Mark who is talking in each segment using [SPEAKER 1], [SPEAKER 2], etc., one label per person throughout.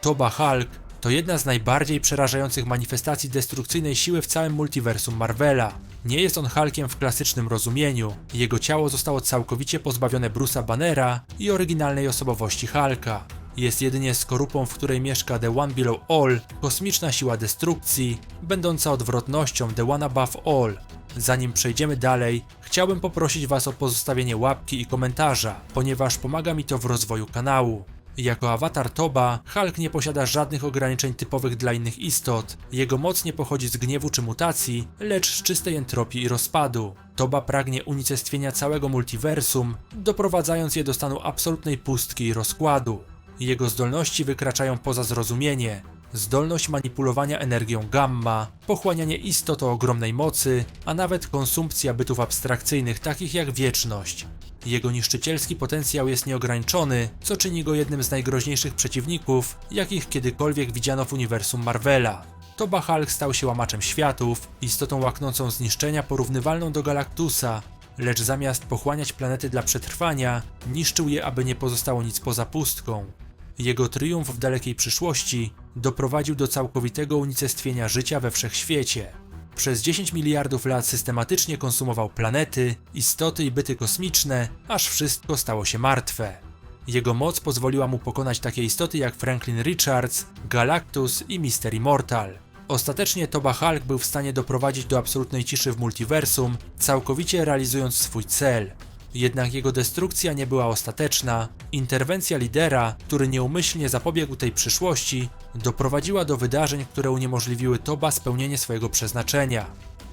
[SPEAKER 1] Toba Hulk to jedna z najbardziej przerażających manifestacji destrukcyjnej siły w całym multiversum Marvela. Nie jest on Hulkiem w klasycznym rozumieniu. Jego ciało zostało całkowicie pozbawione Bruce'a Bannera i oryginalnej osobowości Hulka. Jest jedynie skorupą, w której mieszka The One Below All, kosmiczna siła destrukcji, będąca odwrotnością The One Above All. Zanim przejdziemy dalej, chciałbym poprosić Was o pozostawienie łapki i komentarza, ponieważ pomaga mi to w rozwoju kanału. Jako awatar Toba, Hulk nie posiada żadnych ograniczeń typowych dla innych istot. Jego moc nie pochodzi z gniewu czy mutacji, lecz z czystej entropii i rozpadu. Toba pragnie unicestwienia całego multiversum, doprowadzając je do stanu absolutnej pustki i rozkładu. Jego zdolności wykraczają poza zrozumienie. Zdolność manipulowania energią gamma, pochłanianie istot o ogromnej mocy, a nawet konsumpcja bytów abstrakcyjnych takich jak wieczność. Jego niszczycielski potencjał jest nieograniczony, co czyni go jednym z najgroźniejszych przeciwników, jakich kiedykolwiek widziano w uniwersum Marvela. Toba Hulk stał się łamaczem światów, istotą łaknącą zniszczenia porównywalną do Galactusa, lecz zamiast pochłaniać planety dla przetrwania, niszczył je, aby nie pozostało nic poza pustką. Jego triumf w dalekiej przyszłości doprowadził do całkowitego unicestwienia życia we wszechświecie. Przez 10 miliardów lat systematycznie konsumował planety, istoty i byty kosmiczne, aż wszystko stało się martwe. Jego moc pozwoliła mu pokonać takie istoty jak Franklin Richards, Galactus i Mister Immortal. Ostatecznie Toba Hulk był w stanie doprowadzić do absolutnej ciszy w multiversum, całkowicie realizując swój cel. Jednak jego destrukcja nie była ostateczna. Interwencja lidera, który nieumyślnie zapobiegł tej przyszłości, doprowadziła do wydarzeń, które uniemożliwiły Toba spełnienie swojego przeznaczenia.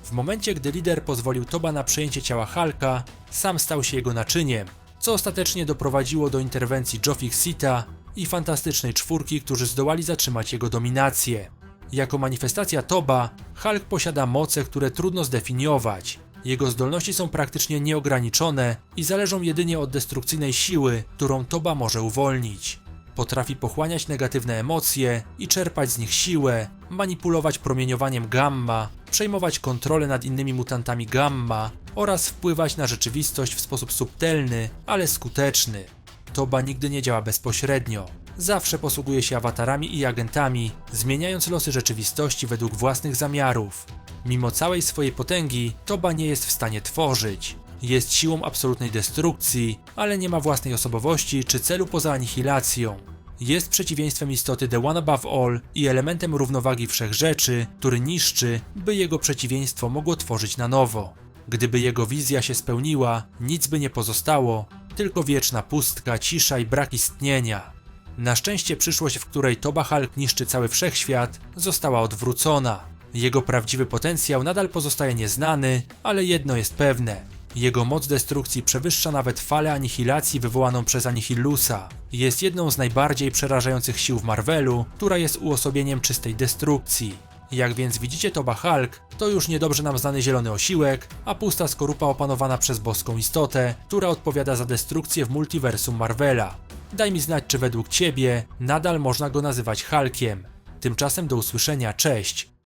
[SPEAKER 1] W momencie, gdy lider pozwolił Toba na przejęcie ciała Hulka, sam stał się jego naczyniem, co ostatecznie doprowadziło do interwencji Joe Fixita i Fantastycznej Czwórki, którzy zdołali zatrzymać jego dominację. Jako manifestacja Toba, Hulk posiada moce, które trudno zdefiniować. Jego zdolności są praktycznie nieograniczone i zależą jedynie od destrukcyjnej siły, którą Toba może uwolnić. Potrafi pochłaniać negatywne emocje i czerpać z nich siłę, manipulować promieniowaniem gamma, przejmować kontrolę nad innymi mutantami gamma oraz wpływać na rzeczywistość w sposób subtelny, ale skuteczny. Toba nigdy nie działa bezpośrednio. Zawsze posługuje się awatarami i agentami, zmieniając losy rzeczywistości według własnych zamiarów. Mimo całej swojej potęgi, Toba nie jest w stanie tworzyć. Jest siłą absolutnej destrukcji, ale nie ma własnej osobowości czy celu poza anihilacją. Jest przeciwieństwem istoty The One Above All i elementem równowagi wszechrzeczy, który niszczy, by jego przeciwieństwo mogło tworzyć na nowo. Gdyby jego wizja się spełniła, nic by nie pozostało, tylko wieczna pustka, cisza i brak istnienia. Na szczęście przyszłość, w której Toba Hulk niszczy cały wszechświat, została odwrócona. Jego prawdziwy potencjał nadal pozostaje nieznany, ale jedno jest pewne. Jego moc destrukcji przewyższa nawet falę anihilacji wywołaną przez Anihilusa. Jest jedną z najbardziej przerażających sił w Marvelu, która jest uosobieniem czystej destrukcji. Jak więc widzicie Toba Hulk, to już niedobrze nam znany zielony osiłek, a pusta skorupa opanowana przez boską istotę, która odpowiada za destrukcję w multiversum Marvela. Daj mi znać, czy według Ciebie nadal można go nazywać Hulkiem. Tymczasem do usłyszenia, cześć!